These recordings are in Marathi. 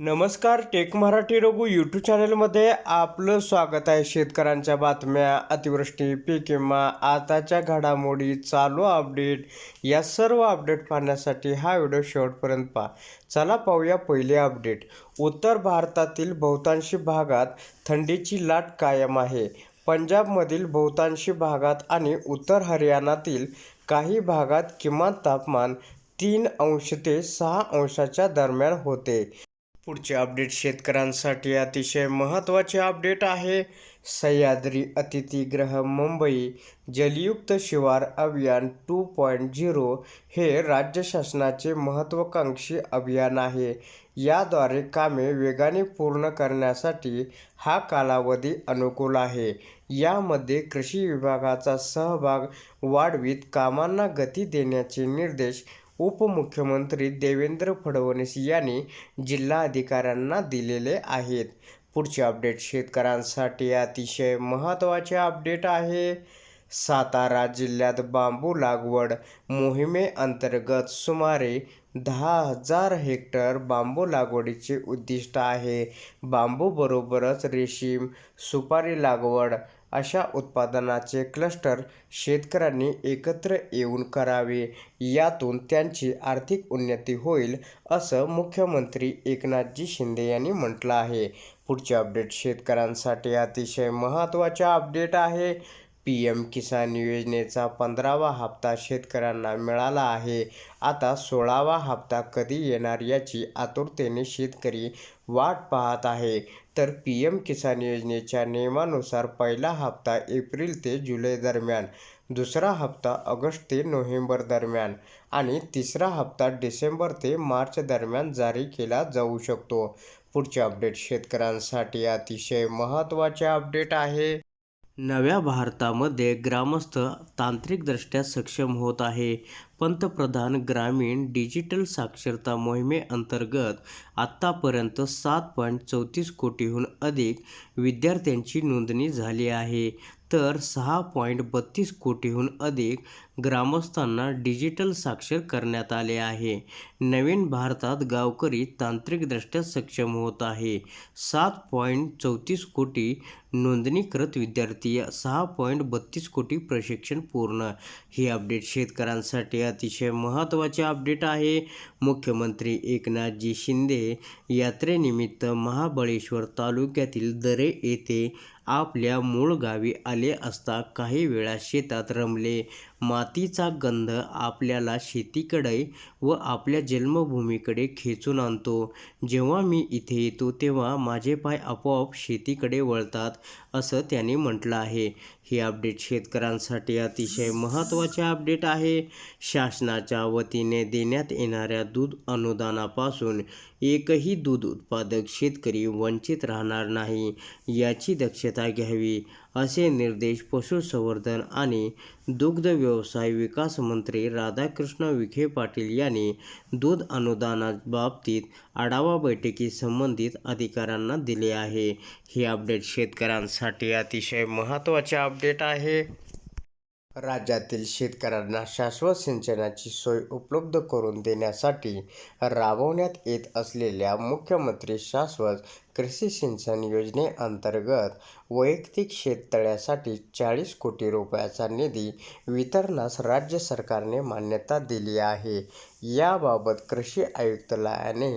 नमस्कार टेक मराठी रघु यूट्यूब चॅनलमध्ये आपलं स्वागत आहे. शेतकऱ्यांच्या बातम्या अतिवृष्टी पीक विमा आताच्या घडामोडी चालू अपडेट या सर्व अपडेट पाहण्यासाठी हा व्हिडिओ शेवटपर्यंत पहा. चला पाहूया पहिले अपडेट उत्तर भारतातील बहुतांशी भागात थंडीची लाट कायम आहे. पंजाबमधील बहुतांशी भागात आणि उत्तर हरियाणातील काही भागात किमान तापमान तीन अंश ते सहा अंशाच्या दरम्यान होते. पुढचे अपडेट शेतकऱ्यांसाठी अतिशय महत्त्वाचे अपडेट आहे. सह्याद्री अतिथीगृह मुंबई जलयुक्त शिवार अभियान टू पॉईंट झिरो हे राज्य शासनाचे महत्त्वाकांक्षी अभियान आहे. याद्वारे कामे वेगाने पूर्ण करण्यासाठी हा कालावधी अनुकूल आहे. यामध्ये कृषी विभागाचा सहभाग वाढवीत कामांना गती देण्याचे निर्देश उपमुख्यमंत्री देवेंद्र फडणवीस यांनी जिल्हाधिकाऱ्यांना दिलेले आहेत. पुढचे अपडेट शेतकऱ्यांसाठी अतिशय महत्त्वाचे अपडेट आहे. सातारा जिल्ह्यात बांबू लागवड मोहिमेअंतर्गत सुमारे दहा हजार हेक्टर बांबू लागवडीचे उद्दिष्ट आहे. बांबूबरोबरच रेशीम सुपारी लागवड अशा उत्पादनाचे क्लस्टर शेतकऱ्यांनी एकत्र येऊन करावे. यातून त्यांची आर्थिक उन्नती होईल असं मुख्यमंत्री एकनाथजी शिंदे यांनी म्हटलं आहे. पुढचे अपडेट शेतकऱ्यांसाठी अतिशय महत्त्वाचे अपडेट आहे. पी एम किसान योजनेचा पंधरावा हप्ता शेतकऱ्यांना मिळाला आहे. आता सोळावा हप्ता कधी येणार याची आतुरतेने शेतकरी वाट पाहत आहे. तर पी एम किसान योजनेच्या नियमानुसार पहिला हप्ता एप्रिल ते जुलै दरम्यान दुसरा हप्ता ऑगस्ट ते नोव्हेंबर दरम्यान आणि तिसरा हप्ता डिसेंबर ते मार्च दरम्यान जारी केला जाऊ शकतो. पुढचे अपडेट शेतकऱ्यांसाठी अतिशय महत्त्वाचे अपडेट आहे. नव्या भारतामध्ये ग्रामस्थ तांत्रिकदृष्ट्या सक्षम होत आहे. पंतप्रधान ग्रामीण डिजिटल साक्षरता मोहिमेअंतर्गत आत्तापर्यंत सात पॉईंट चौतीस कोटीहून अधिक विद्यार्थ्यांची नोंदणी झाली आहे. तर सहा पॉईंट बत्तीस कोटीहून अधिक ग्रामस्थांना डिजिटल साक्षर करण्यात आले आहे. नवीन भारतात गावकरी तांत्रिकदृष्ट्या सक्षम होत आहे. सात पॉईंट चौतीस कोटी नोंदणीकृत विद्यार्थी सहा पॉईंट बत्तीस कोटी प्रशिक्षण पूर्ण. ही अपडेट शेतकऱ्यांसाठी अतिशय महत्त्वाचे अपडेट आहे. मुख्यमंत्री एकनाथजी शिंदे यात्रेनिमित्त महाबळेश्वर तालुक्यातील दरे येथे आपल्या मूळ गावी आले असता काही वेळा शेतात रमले. मातीचा गंध आपल्याला शेतीकडे व आपल्या जन्मभूमीकडे खेचून आणतो. जेव्हा मी इथे येतो तेव्हा माझे पाय आपोआप शेतीकडे वळतात असं त्यांनी म्हटलं आहे. हे अपडेट शेतकऱ्यांसाठी अतिशय महत्त्वाचे अपडेट आहे. शासनाच्या वतीने देण्यात येणाऱ्या दूध अनुदानापासून एकही दूध उत्पादक शेतकरी वंचित राहणार नाही याची दक्षता घ्यावी. असे निर्देश पशुसंवर्धन आणि दुग्ध व्यवसाय विकास मंत्री राधाकृष्ण विखे पाटील यांनी दूध अनुदानाबाबतीत आढावा बैठकी संबंधित अधिकाऱ्यांना दिले आहे. हे अपडेट शेतकऱ्यांसाठी अतिशय महत्त्वाचे अपडेट आहे. राज्यातील शेतकऱ्यांना शाश्वत सिंचनाची सोय उपलब्ध करून देण्यासाठी राबवण्यात येत असलेल्या मुख्यमंत्री शाश्वत कृषी सिंचन योजनेअंतर्गत वैयक्तिक शेततळ्यासाठी चाळीस कोटी रुपयाचा निधी वितरणास राज्य सरकारने मान्यता दिली आहे. याबाबत कृषी आयुक्तालयाने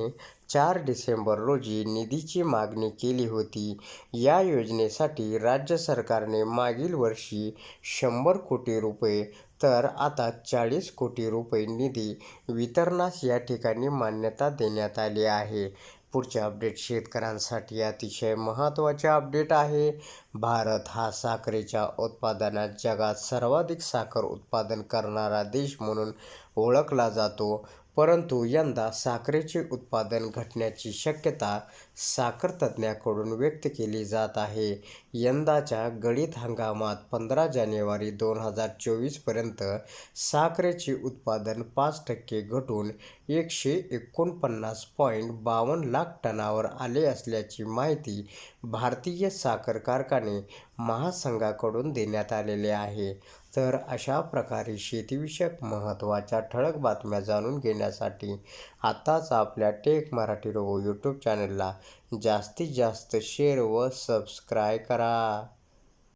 चार डिसेंबर रोजी निधीची मागणी केली होती. या योजनेसाठी राज्य सरकारने मागील वर्षी शंभर कोटी रुपये तर आता चाळीस कोटी रुपये निधी वितरणास या ठिकाणी मान्यता देण्यात आली आहे. पुढचे अपडेट शेतकऱ्यांसाठी अतिशय महत्त्वाचे अपडेट आहे. भारत हा साखरेच्या उत्पादनात जगात सर्वाधिक साखर उत्पादन करणारा देश म्हणून ओळखला जातो. परंतु यंदा साखरेचे उत्पादन घटण्याची शक्यता साखर तज्ज्ञाकडून व्यक्त केली जात आहे. यंदाच्या गळीत हंगामात पंधरा जानेवारी दोन हजार चोवीसपर्यंत साखरेचे उत्पादन पाच टक्के घटून एकशे एकोणपन्नास पॉईंट बावन्न लाख टनावर आले असल्याची माहिती भारतीय साखर कारखाने महासंघाकडून देण्यात आलेली आहे. तर अशा प्रकारे शेतीविषयक महत्त्वाच्या ठळक बातम्या जाणून घेण्यासाठी आत्ताच आपल्या टेक मराठी रोगो यूट्यूब चॅनलला जास्तीत जास्त शेअर व सबस्क्राय करा.